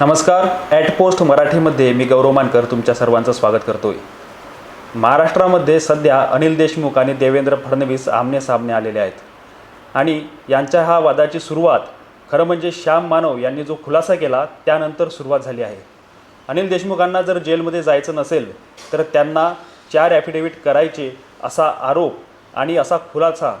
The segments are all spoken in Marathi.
नमस्कार ॲट पोस्ट मराठीमध्ये मी गौरव मानकर तुमच्या सर्वांचं स्वागत करतोय. महाराष्ट्रामध्ये सध्या अनिल देशमुख आणि देवेंद्र फडणवीस आमने सामने आलेले आहेत. आणि यांच्या हा वादाची सुरुवात खरं म्हणजे श्याम मानव यांनी जो खुलासा केला त्यानंतर सुरुवात झाली आहे. अनिल देशमुखांना जर जेलमध्ये जायचं नसेल तर त्यांना चार ॲफिडेविट करायचे असा आरोप आणि असा खुलासा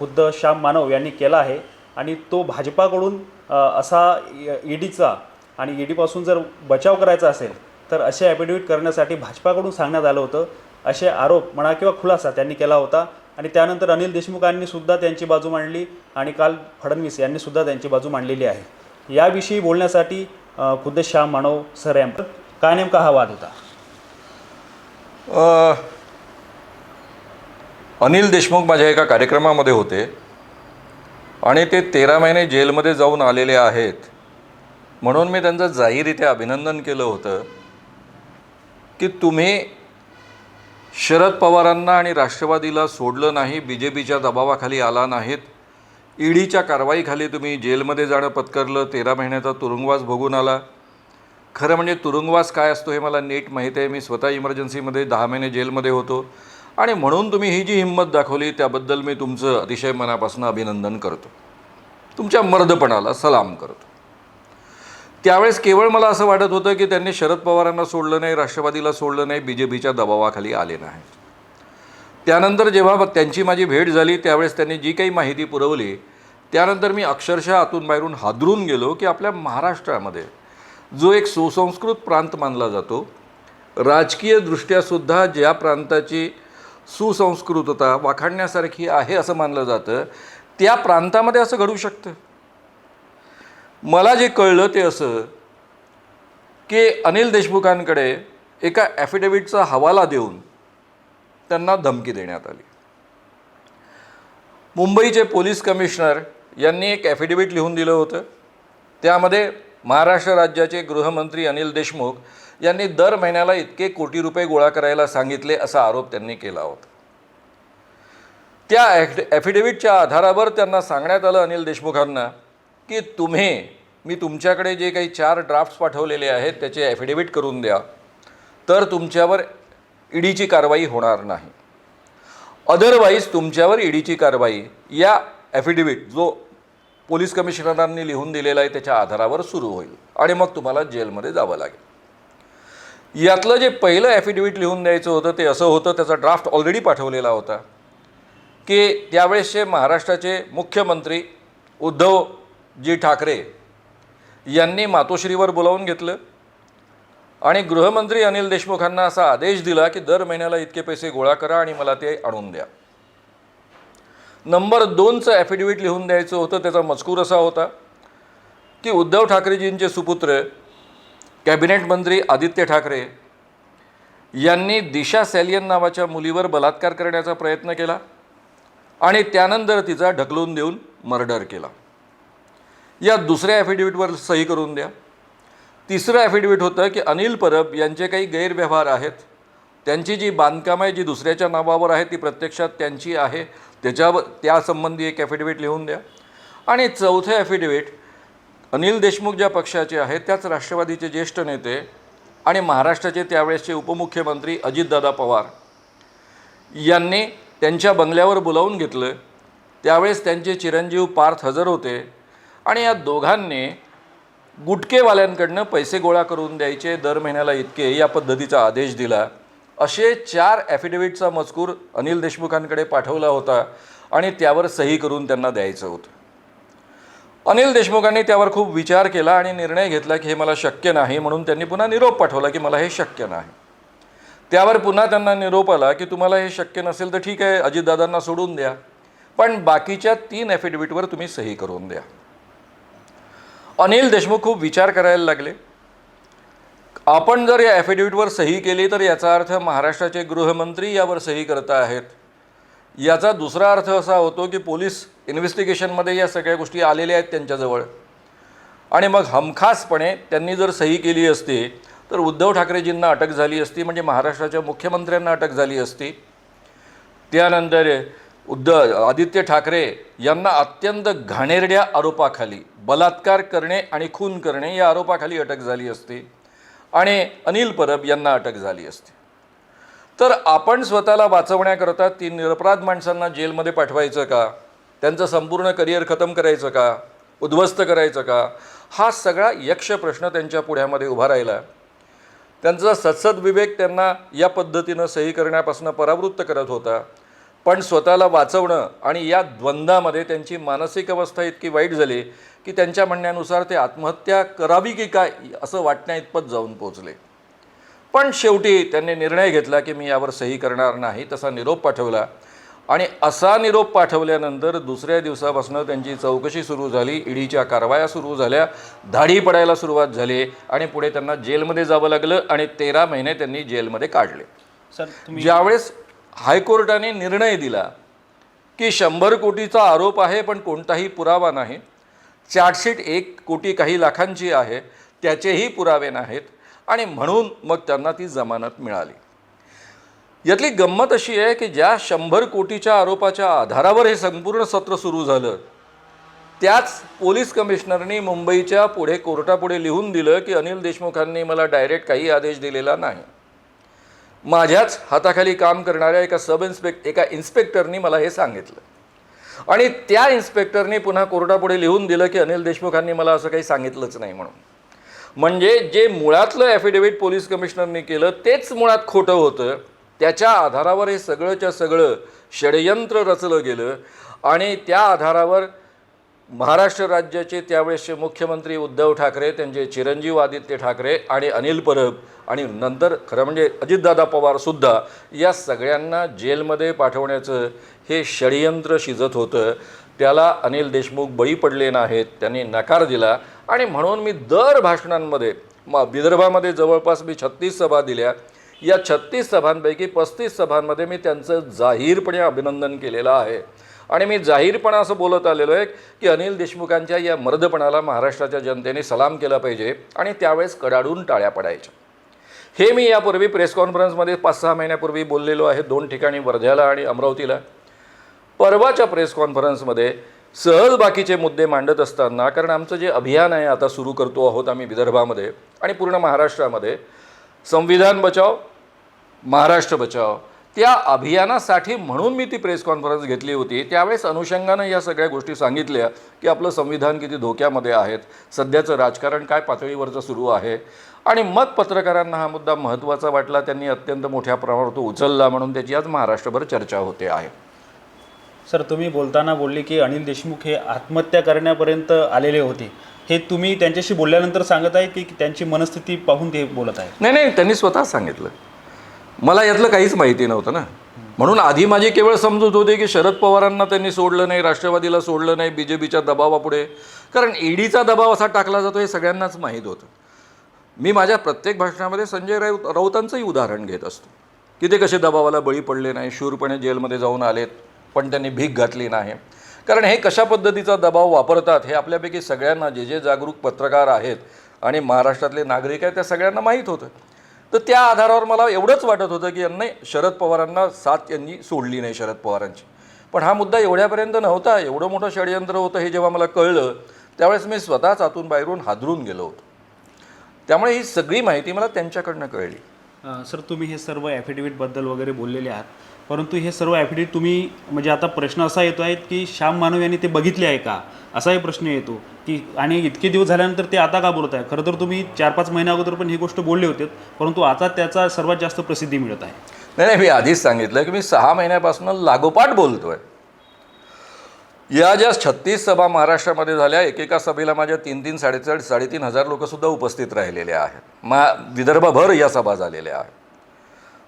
खुद्द श्याम मानव यांनी केला आहे. आणि तो भाजपाकडून असा असा ईडीचा आणि ईडीपासून जर बचाव करायचा असेल तर असे ॲफिडेविट करण्यासाठी भाजपाकडून सांगण्यात आलं होतं. असे आरोप म्हणा किंवा खुलासा त्यांनी केला होता. आणि त्यानंतर अनिल देशमुखांनी सुद्धा त्यांची बाजू मांडली आणि काल फडणवीस यांनी सुद्धा त्यांची बाजू मांडलेली आहे. याविषयी बोलण्यासाठी खुद्द श्याम मानव सर यांचा काय नेमका हा वाद होता? अनिल देशमुख माझ्या एका कार्यक्रमामध्ये होते. आणि ते तेरा महिने जेलमध्ये जाऊन आलेले आहेत. म्हणून मी त्यांचं जाहीर अभिनंदन केलं होतं की तुम्ही शरद पवारांना आणि राष्ट्रवादीला सोडलं नाही बी जे पीच्या दबावाखाली आला नाहीत ईडीच्या कारवाईखाली तुम्ही जेलमध्ये जाणं पत्करलं तेरा महिन्याचा तुरुंगवास भोगून आला. खरं म्हणजे तुरुंगवास काय असतो हे मला नीट माहीत आहे. मी स्वतः इमर्जन्सीमध्ये दहा महिने जेलमध्ये होतो आणि म्हणून तुम्ही ही जी हिंमत दाखवली त्याबद्दल मी तुमचं अतिशय मनापासून अभिनंदन करतो. तुमच्या मर्दपणाला सलाम करतो. त्यावेळेस केवळ मला असं वाटत होतं की त्यांनी शरद पवारांना सोडलं नाही राष्ट्रवादीला सोडलं नाही बी जे पीच्या दबावाखाली आले नाहीत त्यानंतर जेव्हा त्यांची माझी भेट झाली त्यावेळेस त्यांनी जी काही माहिती पुरवली त्यानंतर मी अक्षरशः आतून बाहेरून हादरून गेलो की आपल्या महाराष्ट्रामध्ये जो एक सुसंस्कृत प्रांत मानला जातो राजकीयदृष्ट्यासुद्धा ज्या प्रांताची सुसंस्कृतता वाखाणण्यासारखी आहे असं मानलं जातं त्या प्रांतामध्ये असं घडू शकतं. मला जे कळलं ते असं की अनिल देशमुखांकडे एका ॲफिडेव्हिटचा हवाला देऊन त्यांना धमकी देण्यात आली. मुंबईचे पोलीस कमिशनर यांनी एक ॲफिडेव्हिट लिहून दिलं होतं. त्यामध्ये महाराष्ट्र राज्याचे गृहमंत्री अनिल देशमुख यांनी दर महिन्याला इतके कोटी रुपये गोळा करायला सांगितले असा आरोप त्यांनी केला होता. त्या ॲफ ॲफिडेव्हिटच्या आधारावर त्यांना सांगण्यात आलं अनिल देशमुखांना की तुम्ही मी तुमच्याकडे जे काही चार ड्राफ्ट्स पाठवलेले आहेत त्याचे ॲफिडेविट करून द्या. तर तुमच्यावर ईडीची कारवाई होणार नाही. अदरवाईज तुमच्यावर ईडीची कारवाई या ॲफिडेविट जो पोलीस कमिशनरांनी लिहून दिलेला आहे त्याच्या आधारावर सुरू होईल आणि मग तुम्हाला जेलमध्ये जावं लागेल. यातलं जे पहिलं ॲफिडेविट लिहून द्यायचं होतं ते असं होतं त्याचा ड्राफ्ट ऑलरेडी पाठवलेला होता की त्यावेळेसचे महाराष्ट्राचे मुख्यमंत्री उद्धवजी ठाकरे यांनी मातोश्रीवर बोलावून घेतलं. आणि गृहमंत्री अनिल देशमुखांना असा आदेश दिला की दर महिन्याला इतके पैसे गोळा करा आणि मला ते आणून द्या. नंबर दोनचं ॲफिडेव्हिट लिहून द्यायचं होतं त्याचा मजकूर असा होता की उद्धव ठाकरेजींचे सुपुत्र कॅबिनेट मंत्री आदित्य ठाकरे यांनी दिशा सॅलियन नावाच्या मुलीवर बलात्कार करण्याचा प्रयत्न केला आणि त्यानंतर तिचा ढकलून देऊन मर्डर केला. या दुसऱ्या ॲफिडेविटवर सही करून द्या. तिसरं ॲफिडेविट होतं की अनिल परब यांचे काही गैरव्यवहार आहेत. त्यांची जी बांधकाम आहे जी दुसऱ्याच्या नावावर आहे ती प्रत्यक्षात त्यांची आहे. त्याच्यावर त्यासंबंधी एक ॲफिडेविट लिहून द्या. आणि चौथे ॲफिडेविट अनिल देशमुख ज्या पक्षाचे आहेत त्याच राष्ट्रवादीचे ज्येष्ठ नेते आणि महाराष्ट्राचे त्यावेळेसचे उपमुख्यमंत्री अजितदादा पवार यांनी त्यांच्या बंगल्यावर बोलावून घेतलं. त्यावेळेस त्यांचे चिरंजीव पार्थ हजर होते. आणि या दोघांनी गुटकेवाल्यांकडनं पैसे गोळा करून द्यायचे दर महिन्याला इतके या पद्धतीचा आदेश दिला. असे चार ॲफिडेव्हिटचा मजकूर अनिल देशमुखांकडे पाठवला होता आणि त्यावर सही करून त्यांना द्यायचं होतं. अनिल देशमुखांनी त्यावर खूप विचार केला आणि निर्णय घेतला की हे मला शक्य नाही म्हणून त्यांनी पुन्हा निरोप पाठवला की मला हे शक्य नाही. त्यावर पुन्हा त्यांना निरोप आला की तुम्हाला हे शक्य नसेल तर ठीक आहे अजितदादांना सोडून द्या. पण बाकीच्या तीन ॲफिडेव्हिटवर तुम्ही सही करून द्या. अनिल देशमुख खूप विचार करायला लागले. आपण जर या ॲफिडेव्हिटवर सही केली तर याचा अर्थ महाराष्ट्राचे गृहमंत्री यावर सही करत आहेत. याचा दुसरा अर्थ असा होतो की पोलीस इन्व्हेस्टिगेशनमध्ये या सगळ्या गोष्टी आलेल्या आहेत त्यांच्याजवळ. आणि मग हमखासपणे त्यांनी जर सही केली असती तर उद्धव ठाकरेजींना अटक झाली असती म्हणजे महाराष्ट्राच्या मुख्यमंत्र्यांना अटक झाली असती. त्यानंतर उद्ध आदित्य ठाकरे यांना अत्यंत घाणेरड्या आरोपाखाली बलात्कार करणे आणि खून करणे या आरोपाखाली अटक झाली असती आणि अनिल परब यांना अटक झाली असती. तर आपण स्वतःला वाचवण्याकरता ती निरपराध माणसांना जेलमध्ये पाठवायचं का? त्यांचं संपूर्ण करिअर खतम करायचं का? उद्ध्वस्त करायचं का? हा सगळा यक्ष प्रश्न त्यांच्या पुढ्यामध्ये उभा राहिला. त्यांचा सत्सद विवेक त्यांना या पद्धतीनं सही करण्यापासून परावृत्त करत होता. पण स्वतःला वाचवणं आणि या द्वंद्वामध्ये त्यांची मानसिक अवस्था इतकी वाईट झाली की त्यांच्या म्हणण्यानुसार ते आत्महत्या करावी की काय असं वाटण्या इतपत जाऊन पोचले. पण शेवटी त्यांनी निर्णय घेतला की मी यावर सही करणार नाही तसा निरोप पाठवला. आणि असा निरोप पाठवल्यानंतर दुसऱ्या दिवसापासून त्यांची चौकशी सुरू झाली ईडीच्या कारवाया सुरू झाल्या धाडी पडायला सुरुवात झाली आणि पुढे त्यांना जेलमध्ये जावं लागलं आणि तेरा महिने त्यांनी जेलमध्ये काढले. सर ज्यावेळेस हायकोर्टाने निर्णय दिला की शंभर कोटीचा आरोप आहे पण कोणताही पुरावा नाही. चार्जशीट एक कोटी काही लाखांची आहे त्याचेही पुरावे नाहीत आणि म्हणून मग त्यांना ती जमानत मिळाली. यातली गंमत अशी आहे की ज्या शंभर कोटीच्या आरोपाच्या आधारावर हे संपूर्ण सत्र सुरू झालं त्याच पोलीस कमिशनरनी मुंबईच्या पुढे कोर्टापुढे लिहून दिलं की अनिल देशमुखांनी मला डायरेक्ट काही आदेश दिलेला नाही. माझ्याच हाताखाली काम करणाऱ्या एका सब इन्स्पेक्ट एका इन्स्पेक्टरनी मला हे सांगितलं. आणि त्या इन्स्पेक्टरनी पुन्हा कोर्टापुढे लिहून दिलं की अनिल देशमुखांनी मला असं काही सांगितलंच नाही म्हणून. म्हणजे जे मुळातलं ॲफिडेव्हिट पोलीस कमिशनरनी केलं तेच मुळात खोटं होतं. त्याच्या आधारावर हे सगळंच्या सगळं षडयंत्र रचलं गेलं आणि त्या आधारावर महाराष्ट्र राज्याचे त्यावेळेसचे मुख्यमंत्री उद्धव ठाकरे त्यांचे चिरंजीव आदित्य ठाकरे आणि अनिल परब आणि नंतर खरं म्हणजे अजितदादा पवारसुद्धा या सगळ्यांना जेलमध्ये पाठवण्याचं हे षडयंत्र शिजत होतं. त्याला अनिल देशमुख बळी पडले नाहीत त्यांनी नकार दिला आणि म्हणून मी दर भाषणांमध्ये म विदर्भामध्ये जवळपास मी छत्तीस सभा दिल्या. या छत्तीस सभांपैकी पस्तीस सभांमध्ये मी त्यांचं जाहीरपणे अभिनंदन केलेलं आहे. आणि मी जाहीरपणा असं बोलत आलेलो आहे की अनिल देशमुखांच्या या मर्दपणाला महाराष्ट्राच्या जनतेने सलाम केला पाहिजे आणि त्यावेळेस कडाडून टाळ्या पडायच्या. हे मी यापूर्वी प्रेस कॉन्फरन्समध्ये पाच सहा महिन्यापूर्वी बोललेलो आहे दोन ठिकाणी वर्ध्याला आणि अमरावतीला. परवाच्या प्रेस कॉन्फरन्समध्ये सहज बाकीचे मुद्दे मांडत असताना कारण आमचं जे अभियान आहे आता सुरू करतो आहोत आम्ही विदर्भामध्ये आणि पूर्ण महाराष्ट्रामध्ये संविधान बचाव महाराष्ट्र बचाव त्या अभियानासाठी म्हणून मी ती प्रेस कॉन्फरन्स घेतली होती. त्यावेळेस अनुषंगानं या सगळ्या गोष्टी सांगितल्या की आपलं संविधान किती धोक्यामध्ये आहेत. सध्याचं राजकारण काय पातळीवरचं सुरू आहे. आणि मग पत्रकारांना हा मुद्दा महत्त्वाचा वाटला. त्यांनी अत्यंत मोठ्या प्रमाणावर तो उचलला म्हणून त्याची आज महाराष्ट्रभर चर्चा होते आहे. सर तुम्ही बोलताना बोलले की अनिल देशमुख हे आत्महत्या करण्यापर्यंत आलेले होते. हे तुम्ही त्यांच्याशी बोलल्यानंतर सांगत आहे की त्यांची मनस्थिती पाहून ते बोलत आहे नाही नाही त्यांनी स्वतः सांगितलं. मला यातलं काहीच माहिती नव्हतं ना. म्हणून आधी माझी केवळ समजूत होते की शरद पवारांना त्यांनी सोडलं नाही राष्ट्रवादीला सोडलं नाही बी जे पीच्या दबावापुढे. कारण ईडीचा दबाव असा टाकला जातो हे सगळ्यांनाच माहीत होतं. मी माझ्या प्रत्येक भाषणामध्ये संजय राऊत राऊतांचंही उदाहरण घेत असतो. की ते कसे दबावाला बळी पडले नाही शूरपणे जेलमध्ये जाऊन आलेत पण त्यांनी भीक घातली नाही. कारण हे कशा पद्धतीचा दबाव वापरतात हे आपल्यापैकी सगळ्यांना जे जे जागरूक पत्रकार आहेत आणि महाराष्ट्रातले नागरिक आहेत त्या सगळ्यांना माहीत होतं. तर त्या आधारावर मला एवढंच वाटत होतं की यांनी शरद पवारांना साथ यांनी सोडली नाही शरद पवारांची. पण हा मुद्दा एवढ्यापर्यंत नव्हता एवढं मोठं षडयंत्र होतं हे जेव्हा मला कळलं त्यावेळेस मी स्वतःच आतून बाहेरून हादरून गेलो होतो. त्यामुळे ही सगळी माहिती मला त्यांच्याकडनं कळली. सर तुम्ही हे सर्व ॲफिडेविटबद्दल वगैरे बोललेले आहात. परंतु हे सर्व ॲफिडेविट तुम्ही म्हणजे आता प्रश्न असा येतो आहे की श्याम मानव यांनी ते बघितले आहे का? असाही प्रश्न येतो की आणि इतके दिवस झाल्यानंतर ते आता का बोलत आहे? खरं तर तुम्ही चार पाच महिन्या अगोदर पण ही गोष्ट बोलले होते परंतु आता त्याचा सर्वात जास्त प्रसिद्धी मिळत आहे. नाही नाही मी आधीच सांगितलं की मी सहा महिन्यापासून लागोपाठ बोलतो आहे या ज्या छत्तीस सभा महाराष्ट्रामध्ये झाल्या एकेका सभेला माझ्या तीन तीन साडेचार साडेतीन हजार लोकसुद्धा उपस्थित राहिलेले आहेत. मा विदर्भभर या सभा झालेल्या आहेत.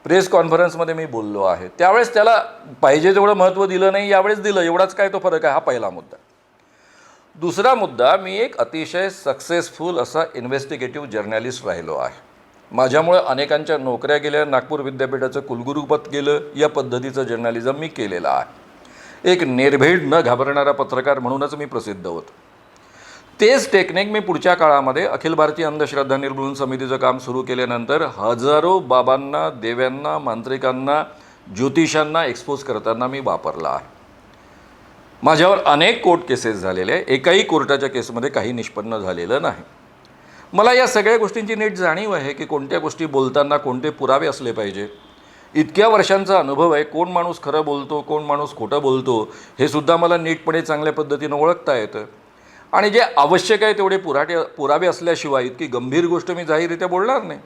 प्रेस कॉन्फरन्समध्ये मी बोललो आहे. त्यावेळेस त्याला पाहिजे तेवढं महत्त्व दिलं नाही यावेळेस दिलं एवढाच काय तो फरक आहे हा पहिला मुद्दा. दुसरा मुद्दा मी एक अतिशय सक्सेसफुल असा इन्व्हेस्टिगेटिव्ह जर्नलिस्ट राहिलो आहे. माझ्यामुळे अनेकांच्या नोकऱ्या गेल्या नागपूर विद्यापीठाचं कुलगुरुपद गेलं या पद्धतीचं जर्नलिझम मी केलेलं आहे. एक निर्भीड न घाबरणारा पत्रकार म्हणूनच मी प्रसिद्ध होतो. तेच टेक्निक मी पुढच्या काळामध्ये अखिल भारतीय अंधश्रद्धा निर्मूलन समितीचं काम सुरू केल्यानंतर हजारो बाबांना देव्यांना मांत्रिकांना ज्योतिषांना एक्सपोज करताना मी वापरला आहे. माझ्यावर अनेक कोर्ट केसेस झालेले आहे. एकाही कोर्टाच्या केसमध्ये काही निष्पन्न झालेलं नाही. मला या सगळ्या गोष्टींची नीट जाणीव आहे की कोणत्या गोष्टी बोलताना कोणते पुरावे असले पाहिजे. इतक्या वर्षांचा अनुभव आहे कोण माणूस खरं बोलतो कोण माणूस खोटं बोलतो हे सुद्धा मला नीटपणे चांगल्या पद्धतीनं ओळखता येतं. आणि जे आवश्यक आहे तेवढे पुराटे पुरावे असल्याशिवाय इतकी गंभीर गोष्ट मी जाहीररित्या बोलणार नाही.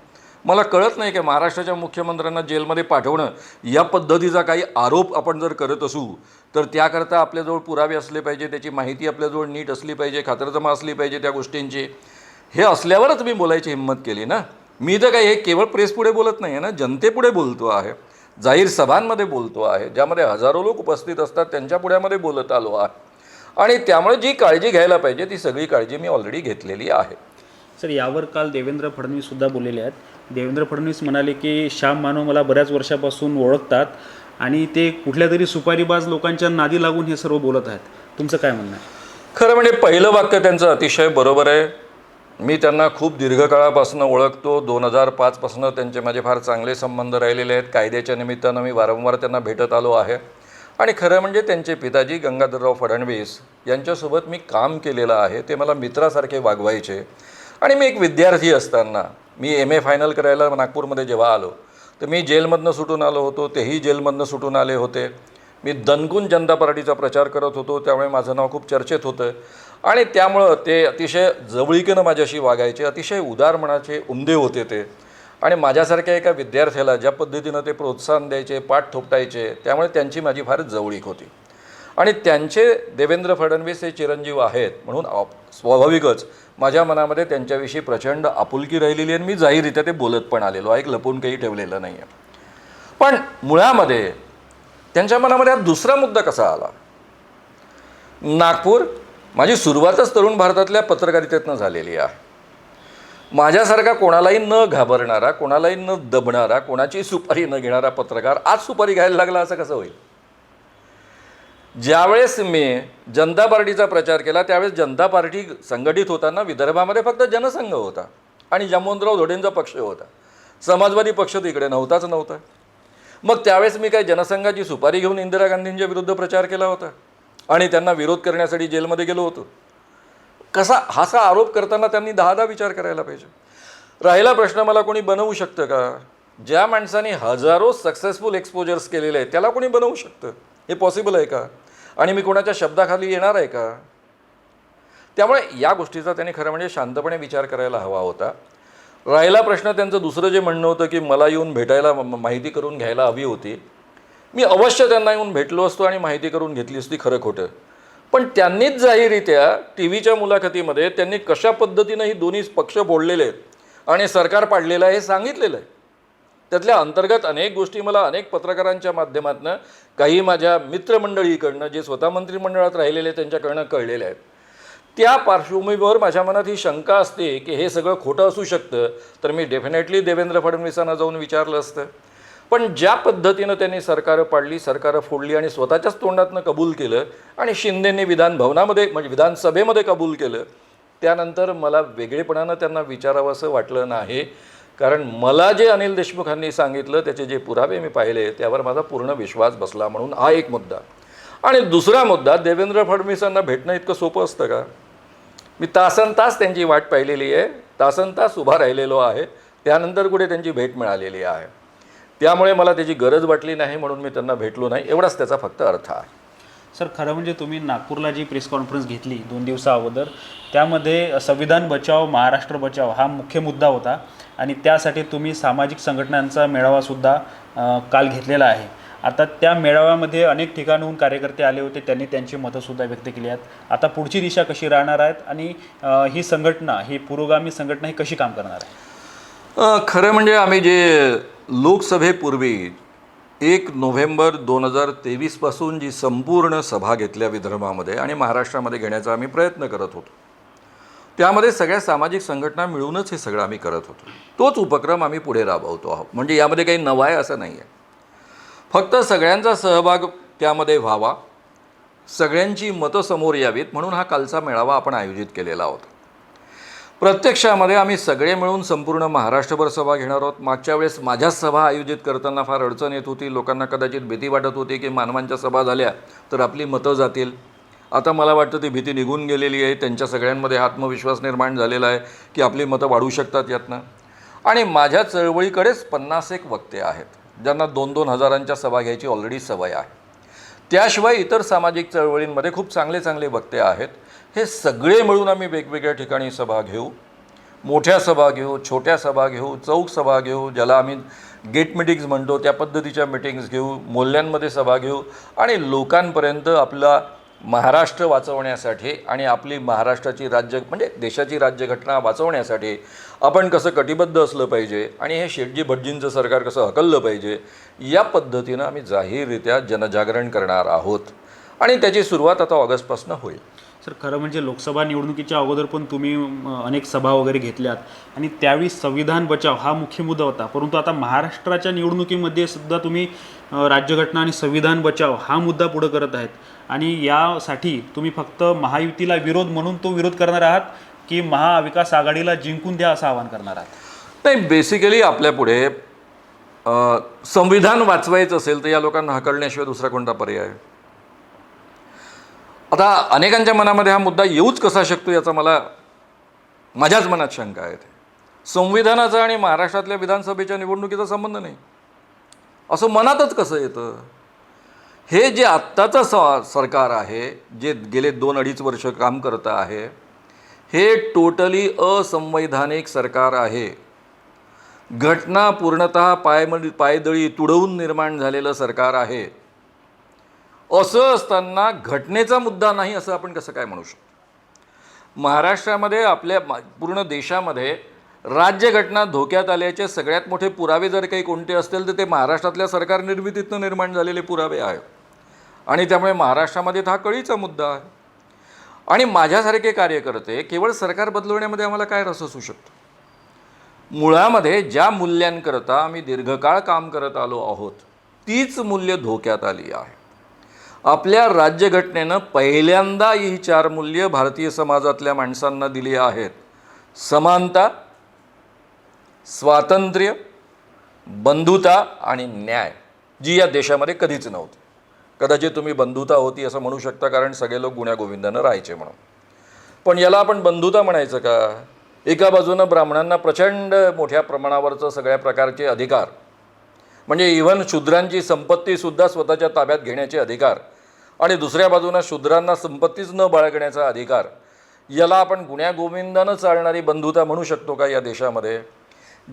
मला कळत नाही की महाराष्ट्राच्या मुख्यमंत्र्यांना जेलमध्ये पाठवणं या पद्धतीचा काही आरोप आपण जर करत असू तर त्याकरता आपल्याजवळ पुरावे असले पाहिजे त्याची माहिती आपल्याजवळ नीट असली पाहिजे खातरजमा असली पाहिजे त्या गोष्टींची. हे असल्यावरच मी बोलायची हिंमत केली ना. मी तर काही हे केवळ प्रेसपुढे बोलत नाही आहे ना जनतेपुढे बोलतो आहे जाहीर सभांमध्ये बोलतो आहे ज्यामध्ये हजारो लोक उपस्थित असतात त्यांच्या पुढ्यामध्ये बोलत आलो आहे. आणि त्यामुळे जी काळजी घ्यायला पाहिजे ती सगळी काळजी मी ऑलरेडी घेतलेली आहे. सर यावर काल देवेंद्र फडणवीस सुद्धा बोललेले आहेत. देवेंद्र फडणवीस म्हणाले की श्याम मानव मला बऱ्याच वर्षापासून ओळखतात आणि ते कुठल्या तरी सुपारीबाज लोकांच्या नादी लागून हे सर्व बोलत आहेत. तुमचं काय म्हणणं आहे? खरं म्हणजे पहिलं वाक्य त्यांचं अतिशय बरोबर आहे. मी त्यांना खूप दीर्घकाळापासून ओळखतो. दोन हजार पाचपासून त्यांचे माझे फार चांगले संबंध राहिलेले आहेत. कायद्याच्या निमित्तानं मी वारंवार त्यांना भेटत आलो आहे. आणि खरं म्हणजे त्यांचे पिताजी गंगाधरराव फडणवीस यांच्यासोबत मी काम केलेलं आहे. ते मला मित्रासारखे वागवायचे. आणि मी एक विद्यार्थी असताना मी एम ए फायनल करायला नागपूरमध्ये जेव्हा आलो तर मी जेलमधनं सुटून आलो होतो. तेही जेलमधनं सुटून आले होते. मी दणकून जनता पार्टीचा प्रचार करत होतो. त्यामुळे माझं नाव खूप चर्चेत होतं. आणि त्यामुळं ते अतिशय जवळीकीनं माझ्याशी वागायचे अतिशय उदार मनाचे उमदे होते ते. आणि माझ्यासारख्या एका विद्यार्थ्याला ज्या पद्धतीनं ते प्रोत्साहन द्यायचे पाठ थोपटायचे त्यामुळे त्यांची माझी फार जवळीक होती. आणि त्यांचे देवेंद्र फडणवीस हे चिरंजीव आहेत म्हणून स्वाभाविकच माझ्या मनामध्ये त्यांच्याविषयी प्रचंड आपुलकी राहिलेली आहे आणि मी जाहीररित्या ते बोलत पण आलेलो आहे एक लपून काही ठेवलेलं नाही आहे पण मुळामध्ये त्यांच्या मनामध्ये हा दुसरा मुद्दा कसा आला? नागपूर माझी सुरुवातच तरुण भारतातल्या पत्रकारितेतनं झालेली आहे. माझ्यासारखा कोणालाही न घाबरणारा कोणालाही न दबणारा कोणाची सुपारी न घेणारा पत्रकार आज सुपारी घ्यायला लागला असं कसं होईल? ज्यावेळेस मी जनता पार्टीचा प्रचार केला त्यावेळेस जनता पार्टी संघटित होताना विदर्भामध्ये फक्त जनसंघ होता आणि जमवंतराव धोडेंचा पक्ष होता. समाजवादी पक्ष तिकडे नव्हताच नव्हता. मग त्यावेळेस मी काही जनसंघाची सुपारी घेऊन इंदिरा गांधींच्या विरुद्ध प्रचार केला होता. आणि त्यांना विरोध करण्यासाठी जेलमध्ये गेलो होतो. कसा हासा आरोप करताना त्यांनी दहादा विचार करायला पाहिजे. राहिला प्रश्न मला कोणी बनवू शकतं का? ज्या माणसाने हजारो सक्सेसफुल एक्सपोजर्स केलेले आहेत त्याला कोणी बनवू शकतं? हे पॉसिबल आहे का? आणि मी कोणाच्या शब्दाखाली येणार आहे का? त्यामुळे या गोष्टीचा त्यांनी खरं म्हणजे शांतपणे विचार करायला हवा होता. राहिला प्रश्न त्यांचं दुसरं जे म्हणणं होतं की मला येऊन भेटायला माहिती करून घ्यायला हवी होती. मी अवश्य त्यांना येऊन भेटलो असतो आणि माहिती करून घेतली असती खरं खोटं. पण त्यांनीच जाहीररित्या टी व्हीच्या मुलाखतीमध्ये त्यांनी कशा पद्धतीनं ही दोन्ही पक्ष बोललेले आहेत आणि सरकार पाडलेलं आहे हे सांगितलेलं आहे. त्यातल्या अंतर्गत अनेक गोष्टी मला अनेक पत्रकारांच्या माध्यमातून काही माझ्या मित्रमंडळीकडनं जे स्वतः मंत्रिमंडळात राहिलेले त्यांच्याकडनं कळलेले आहेत. त्या पार्श्वभूमीवर माझ्या मनात ही शंका असते की हे सगळं खोटं असू शकतं तर मी डेफिनेटली देवेंद्र फडणवीसांना जाऊन विचारलं असतं. पण ज्या पद्धतीनं त्यांनी सरकारं पाडली सरकारं फोडली आणि स्वतःच्याच तोंडातनं कबूल केलं आणि शिंदेंनी विधान भवनामध्ये म्हणजे विधानसभेमध्ये कबूल केलं त्यानंतर मला वेगळेपणानं त्यांना विचारावंसं वाटलं नाही. कारण मला जे अनिल देशमुखांनी सांगितलं त्याचे जे पुरावे मी पाहिले त्यावर माझा पूर्ण विश्वास बसला म्हणून हा एक मुद्दा. आणि दुसरा मुद्दा देवेंद्र फडणवीसांना भेटणं इतकं सोपं असतं का? मी तासन तास त्यांची वाट पाहिलेली आहे तासन तास उभा राहिलेलो आहे त्यानंतर कुठे त्यांची भेट मिळालेली आहे. त्यामुळे मला त्याची गरज वाटली नाही म्हणून मी त्यांना भेटलो नाही. एवढाच त्याचा फक्त अर्थ आहे. सर खरं म्हणजे तुम्ही नागपूरला जी प्रेस कॉन्फरन्स घेतली दोन दिवसा अगोदर त्यामध्ये संविधान बचाव महाराष्ट्र बचाव हा मुख्य मुद्दा होता आणि त्यासाठी तुम्ही सामाजिक संघटनांचा मेळावासुद्धा काल घेतलेला आहे. आता त्या मेळाव्यामध्ये अनेक ठिकाणहून कार्यकर्ते आले होते त्यांनी त्यांची मतंसुद्धा व्यक्त केली आहेत. आता पुढची दिशा कशी राहणार आहेत आणि ही संघटना ही पुरोगामी संघटना ही कशी काम करणार आहे? खरं म्हणजे आम्ही जे लोकसभेपूर्वी एक नोव्हेंबर दोन हजार तेवीसपासून जी संपूर्ण सभा घेतल्या विदर्भामध्ये आणि महाराष्ट्रामध्ये घेण्याचा आम्ही प्रयत्न करत होतो. त्यामध्ये सगळ्या सामाजिक संघटना मिळूनच हे सगळं आम्ही करत होतो. तोच उपक्रम आम्ही पुढे राबवतो आहोत. म्हणजे यामध्ये काही नवा आहे असं नाही आहे फक्त सगळ्यांचा सहभाग त्यामध्ये व्हावा सगळ्यांची मतं समोर यावीत म्हणून हा कालचा मेळावा आपण आयोजित केलेला होता. प्रत्यक्षामध्ये आम्ही सगळे मिळून संपूर्ण महाराष्ट्रभर सभा घेणार आहोत. मागच्या वेळेस माझ्याच सभा आयोजित करताना फार अडचण येत होती. लोकांना कदाचित भीती वाटत होती की मानवांच्या सभा झाल्या तर आपली मतं जातील. आता मला वाटतं ती भीती निघून गेलेली आहे. त्यांच्या सगळ्यांमध्ये आत्मविश्वास निर्माण झालेला आहे की आपली मतं वाढू शकतात यातनं. आणि माझ्या चळवळीकडेच पन्नास एक वक्ते आहेत ज्यांना दोन दोन हजारांच्या सभा घ्यायची ऑलरेडी सवय आहे. त्याशिवाय इतर सामाजिक चळवळींमध्ये खूप चांगले चांगले वक्ते आहेत. हे सगळे मिळून आम्ही वेगवेगळ्या ठिकाणी सभा घेऊ. मोठ्या सभा घेऊ छोट्या सभा घेऊ चौक सभा घेऊ ज्याला आम्ही गेट मिटिंग्स म्हणतो त्या पद्धतीच्या मिटिंग्स घेऊ मोल्यांमध्ये सभा घेऊ आणि लोकांपर्यंत आपला महाराष्ट्र वाचवण्यासाठी आणि आपली महाराष्ट्राची राज्य म्हणजे देशाची राज्यघटना वाचवण्यासाठी आपण कसं कटिबद्ध असलं पाहिजे आणि हे शेटजी भटजींचं सरकार कसं हकललं पाहिजे या पद्धतीनं आम्ही जाहीररित्या जनजागरण करणार आहोत. आणि त्याची सुरुवात आता ऑगस्टपासून होईल. सर खरं म्हणजे लोकसभा निवडणुकीच्या अगोदर पण तुम्ही अनेक सभा वगैरे घेतल्यात. आणि त्यावेळी संविधान बचाव हा मुख्य मुद्दा होता. परंतु आता महाराष्ट्राच्या निवडणुकीमध्ये सुद्धा तुम्ही राज्यघटना आणि संविधान बचाव हा मुद्दा पुढं करत आहेत. आणि यासाठी तुम्ही फक्त महायुतीला विरोध म्हणून तो विरोध करणार आहात की महाविकास आघाडीला जिंकून द्या असं आवाहन करणार आहात? नाही बेसिकली आपल्यापुढे संविधान वाचवायचं असेल तर या लोकांना हकलण्याशिवाय दुसरा कोणता पर्याय? आहे? आता अनेकांच्या मनामध्ये हा मुद्दा येऊच कसा शकतो याचा मला माझ्याच मनात शंका आहे संविधानाचा आणि महाराष्ट्रातल्या विधानसभेच्या निवडणुकीचा संबंध नाही. असं मनातच कसं येतं? हे जे आत्ताचं स सरकार आहे जे गेले दोन अडीच वर्ष काम करतं आहे हे टोटली असंवैधानिक सरकार आहे. घटना पूर्णतः पायमळी पायदळी तुडवून निर्माण झालेलं सरकार आहे. असं असताना घटनेचा मुद्दा नाही असं आपण कसं काय म्हणू शकतो? महाराष्ट्रामध्ये आपल्या मा- पूर्ण देशामध्ये राज्यघटना धोक्यात आल्याचे सगळ्यात मोठे पुरावे जर काही कोणते असतील तर ते महाराष्ट्रातल्या सरकार निर्मितीतनं निर्माण झालेले पुरावे आहेत. आणि त्यामुळे महाराष्ट्रामध्ये हा कळीचा मुद्दा आहे. आणि माझ्यासारखे कार्यकर्ते केवळ सरकार बदलवण्यामध्ये आम्हाला काय रस असू शकतो? मुळामध्ये ज्या मूल्यांकरता आम्ही दीर्घकाळ काम करत आलो आहोत तीच मूल्य धोक्यात आली आहे. आपल्या राज्यघटनेनं पहिल्यांदा ही चार मूल्य भारतीय समाजातल्या माणसांना दिली आहेत. समानता स्वातंत्र्य बंधुता आणि न्याय जी या देशामध्ये कधीच नव्हती. कदाचित तुम्ही बंधुता होती असं म्हणू शकता कारण सगळे लोक गुण्यागोविंदानं राहायचे म्हणून. पण याला आपण बंधुता म्हणायचं का? एका बाजूनं ब्राह्मणांना प्रचंड मोठ्या प्रमाणावरचं सगळ्या प्रकारचे अधिकार म्हणजे इव्हन शूद्रांची संपत्तीसुद्धा स्वतःच्या ताब्यात घेण्याचे अधिकार आणि दुसऱ्या बाजूनं शूद्रांना संपत्तीच न बाळगण्याचा अधिकार. याला आपण गुण्यागोविंदानं चालणारी बंधुता म्हणू शकतो का या देशामध्ये?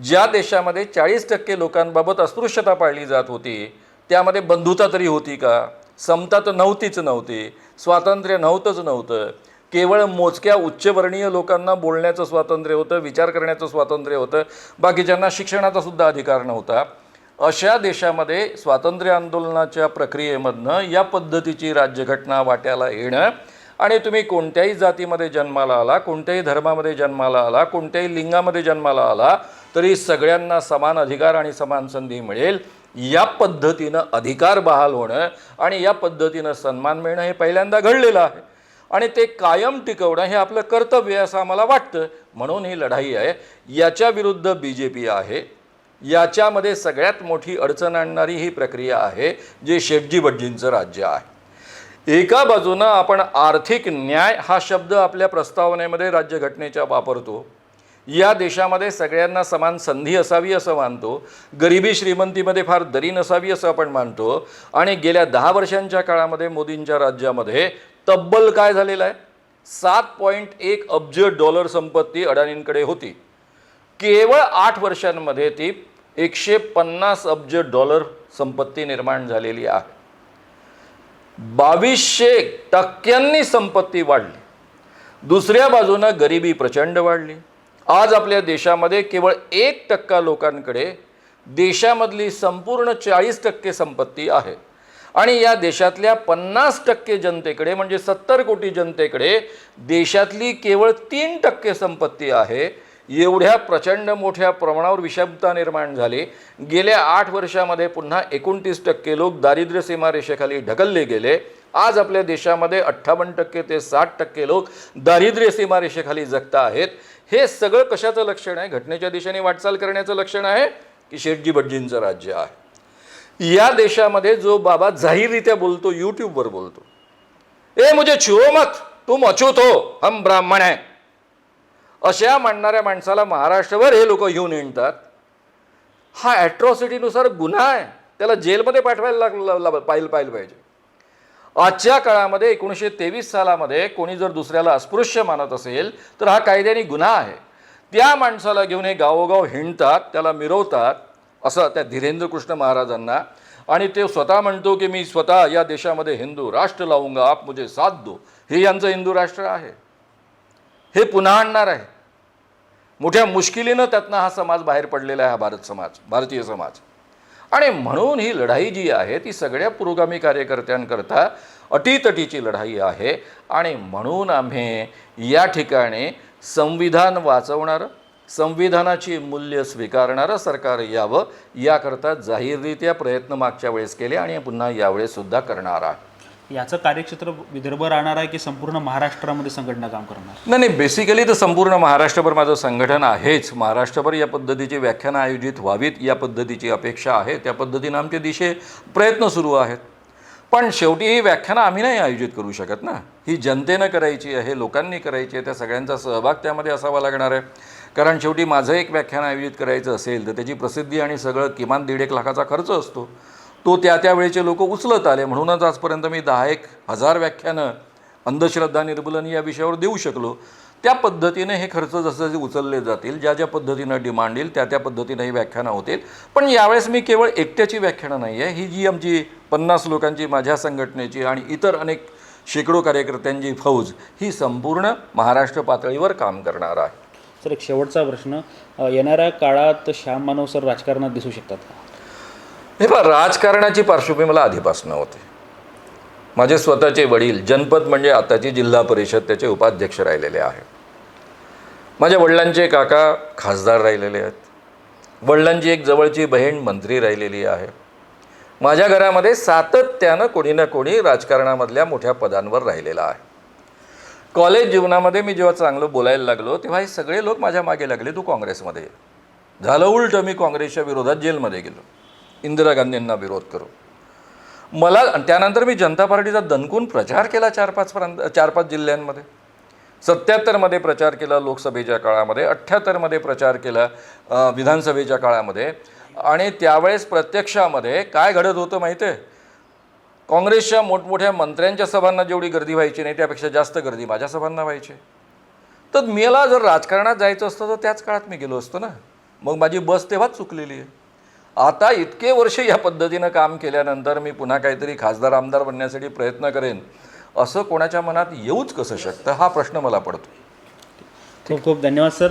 ज्या देशामध्ये चाळीस टक्के लोकांबाबत अस्पृश्यता पाळली जात होती त्यामध्ये बंधुता तरी होती का? समता तर नव्हतीच नव्हती स्वातंत्र्य नव्हतंच नव्हतं. केवळ मोजक्या उच्चवर्णीय लोकांना बोलण्याचं स्वातंत्र्य होतं विचार करण्याचं स्वातंत्र्य होतं बाकीच्यांना शिक्षणाचा सुद्धा अधिकार नव्हता. अशा देशामध्ये स्वातंत्र्य आंदोलनाच्या प्रक्रियेमधनं या पद्धतीची राज्यघटना वाट्याला येणं आणि तुम्ही कोणत्याही जातीमध्ये जन्माला आला कोणत्याही धर्मामध्ये जन्माला आला कोणत्याही लिंगामध्ये जन्माला आला तरी सगळ्यांना समान अधिकार आणि समान संधी मिळेल. या पद्धतीनं अधिकार बहाल होणं आणि या पद्धतीनं सन्मान मिळणं हे पहिल्यांदा घडलेलं आहे. आणि ते कायम टिकवणं हे आपलं कर्तव्य असं आम्हाला वाटतं. म्हणून ही लढाई आहे. याच्या विरुद्ध बी जे पी आहे. याच्यामध्ये सगळ्यात मोठी अडचण आणणारी ही प्रक्रिया आहे जे शेटजी भटजींचं राज्य आहे. एका बाजूनं आपण आर्थिक न्याय हा शब्द आपल्या प्रस्तावनेमध्ये राज्यघटनेच्या वापरतो. या देशामध्ये सगळ्यांना समान संधी असावी असं मानतो. गरिबी श्रीमंतीमध्ये फार दरी नसावी असं आपण मानतो. आणि गेल्या दहा वर्षांच्या काळामध्ये मोदींच्या राज्यामध्ये तब्बल काय झालेलं आहे? सात पॉईंट एक अब्ज डॉलर संपत्ती अडाणींकडे होती. केवळ आठ वर्षांमध्ये ती एकशे पन्नास अब्ज डॉलर संपत्ती निर्माण झालेली आहे. बावीसशे टक्क्यांनी संपत्ती वाढली. दुसऱ्या बाजूनं गरिबी प्रचंड वाढली. आज आपल्या देशामध्ये केवळ एक टक्का लोकांकडे देशामधली संपूर्ण चाळीस टक्के संपत्ती आहे. आणि या देशातल्या पन्नास टक्के जनतेकडे म्हणजे सत्तर कोटी जनतेकडे देशातली केवळ तीन टक्के संपत्ती आहे एवढ्या प्रचंड मोठ्या प्रमाणावर विषमता निर्माण झाली. गेल्या आठ वर्षामध्ये पुन्हा एकोणतीस टक्के लोक दारिद्र्य सीमारेषेखाली ढकलले गेले. आज आपल्या देशामध्ये अठ्ठावन्न टक्के ते साठ टक्के लोक दारिद्र्य सीमारेषेखाली जगता आहेत. हे सगळं कशाचं लक्षण आहे? घटनेच्या दिशेने वाटचाल करण्याचं लक्षण आहे की शेटजी भटजींचं राज्य आहे? या देशामध्ये जो बाबा जाहीररित्या बोलतो यूट्यूबवर बोलतो. ए मुझे छुओ मत तुम अचूत हो हम ब्राह्मण आहे अशा मांडणाऱ्या माणसाला महाराष्ट्रभर हे लोक घेऊन हिंडतात हा ॲट्रॉसिटीनुसार गुन्हा आहे. त्याला जेलमध्ये पाठवायला लागलं पाहिलं पाहिलं पाहिजे. आजच्या काळामध्ये एकोणीसशे तेवीस सालामध्ये कोणी जर दुसऱ्याला अस्पृश्य मानत असेल तर हा कायद्याने गुन्हा आहे. त्या माणसाला घेऊन हे गावोगाव हिंडतात त्याला मिरवतात असं त्या धीरेंद्र कृष्ण महाराजांना. आणि ते स्वतः म्हणतो की मी स्वतः या देशामध्ये हिंदू राष्ट्र लावूंगा आप मुझे साथ दो. हे यांचं हिंदू राष्ट्र आहे. हे पुन्हा आणणार आहे. मोठ्या मुश्किलीनं त्यातनं हा समाज बाहेर पडलेला आहे हा भारत समाज भारतीय समाज. आणि म्हणून ही लढाई जी आहे ती सगळ्या पुरोगामी कार्यकर्त्यांकरता अटीतटीची लढाई आहे. आणि म्हणून आम्ही या ठिकाणी संविधान वाचवणारं संविधानाची मूल्य स्वीकारणारं सरकार यावं याकरता जाहीररित्या प्रयत्न मागच्या वेळेस केले आणि पुन्हा यावेळेससुद्धा करणार आहे. याचं कार्यक्षेत्र विदर्भ राहणार आहे की संपूर्ण महाराष्ट्रामध्ये संघटना काम करणार? नाही नाही बेसिकली तर संपूर्ण महाराष्ट्रभर माझं संघटन आहेच. महाराष्ट्रभर या पद्धतीची व्याख्यानं आयोजित व्हावीत या पद्धतीची अपेक्षा आहे. त्या पद्धतीनं आमचे दिशे प्रयत्न सुरू आहेत. पण शेवटी ही व्याख्यानं आम्ही नाही आयोजित करू शकत ना. ही जनतेनं करायची आहे लोकांनी करायची आहे त्या सगळ्यांचा सहभाग त्यामध्ये असावा लागणार आहे. कारण शेवटी माझं एक व्याख्यान आयोजित करायचं असेल तर त्याची प्रसिद्धी आणि सगळं किमान दीड एक लाखाचा खर्च असतो. तो त्या त्या वेळेचे लोक उचलत आले. म्हणूनच आजपर्यंत मी दहा एक हजार व्याख्यानं अंधश्रद्धा निर्मूलन या विषयावर देऊ शकलो. त्या पद्धतीने हे खर्च जसं उचलले जातील ज्या ज्या पद्धतीनं डिमांड येईल त्या त्या पद्धतीनं ही व्याख्यानं होतील. पण यावेळेस मी केवळ एकट्याची व्याख्यानं नाही आहे ही जी आमची पन्नास लोकांची माझ्या संघटनेची आणि इतर अनेक शेकडो कार्यकर्त्यांची फौज ही संपूर्ण महाराष्ट्र पातळीवर काम करणार आहे. सर एक शेवटचा प्रश्न. येणाऱ्या काळात श्याम मानव सर राजकारणात दिसू शकतात का? हे पहा राजकारणाची पार्श्वभूमी मला आधीपासून होते. माझे स्वतःचे वडील जनपद म्हणजे आताची जिल्हा परिषद त्याचे उपाध्यक्ष राहिलेले आहे माझ्या वडिलांचे काका खासदार राहिलेले आहेत. वडिलांची एक जवळची बहीण मंत्री राहिलेली आहे. माझ्या घरामध्ये सातत्यानं कोणी ना कोणी राजकारणामधल्या मोठ्या पदांवर राहिलेला आहे. कॉलेज जीवनामध्ये मी जेव्हा चांगलं बोलायला लागलो तेव्हा हे सगळे लोक माझ्या मागे लागले तू काँग्रेसमध्ये झालं उलटं मी काँग्रेसच्या विरोधात जेलमध्ये गेलो. इंदिरा गांधींना विरोध करू. मला आणि त्यानंतर मी जनता पार्टीचा दणकून प्रचार केला चार पाच प्रांत चार पाच जिल्ह्यांमध्ये. सत्याहत्तरमध्ये प्रचार केला लोकसभेच्या काळामध्ये अठ्ठ्याहत्तरमध्ये प्रचार केला विधानसभेच्या काळामध्ये. आणि त्यावेळेस प्रत्यक्षामध्ये काय घडत होतं माहिती आहे? काँग्रेसच्या मोठमोठ्या मंत्र्यांच्या सभांना जेवढी गर्दी व्हायची नाही त्यापेक्षा जास्त गर्दी माझ्या सभांना व्हायची. तर मला जर राजकारणात जायचं असतं तर त्याच काळात मी गेलो असतो ना. मग माझी बस तेव्हाच चुकलेली आहे. आता इतके वर्ष या पद्धतीनं काम केल्यानंतर मी पुन्हा काहीतरी खासदार आमदार बनण्यासाठी प्रयत्न करेन असं कोणाच्या मनात येऊच कसं शकतं हा प्रश्न मला पडतो खूप खूप धन्यवाद सर.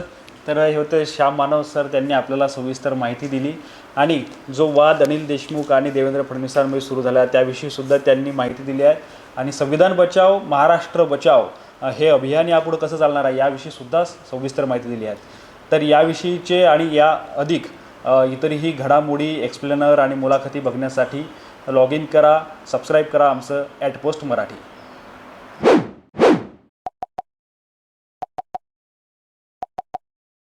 तर हे होतं श्याम मानव सर त्यांनी आपल्याला सविस्तर माहिती दिली. आणि जो वाद अनिल देशमुख आणि देवेंद्र फडणवीसांमध्ये सुरू झाला त्याविषयी सुद्धा त्यांनी माहिती दिली आहे. आणि संविधान बचाव महाराष्ट्र बचाव हे अभियान यापुढे कसं चालणार आहे याविषयी सुद्धा सविस्तर माहिती दिली आहे. तर याविषयीचे आणि या अधिक इतरही घडामोडी एक्सप्लेनर आणि मुलाखती बघण्यासाठी लॉग इन करा सबस्क्राईब करा आमचं ॲट पोस्ट मराठी.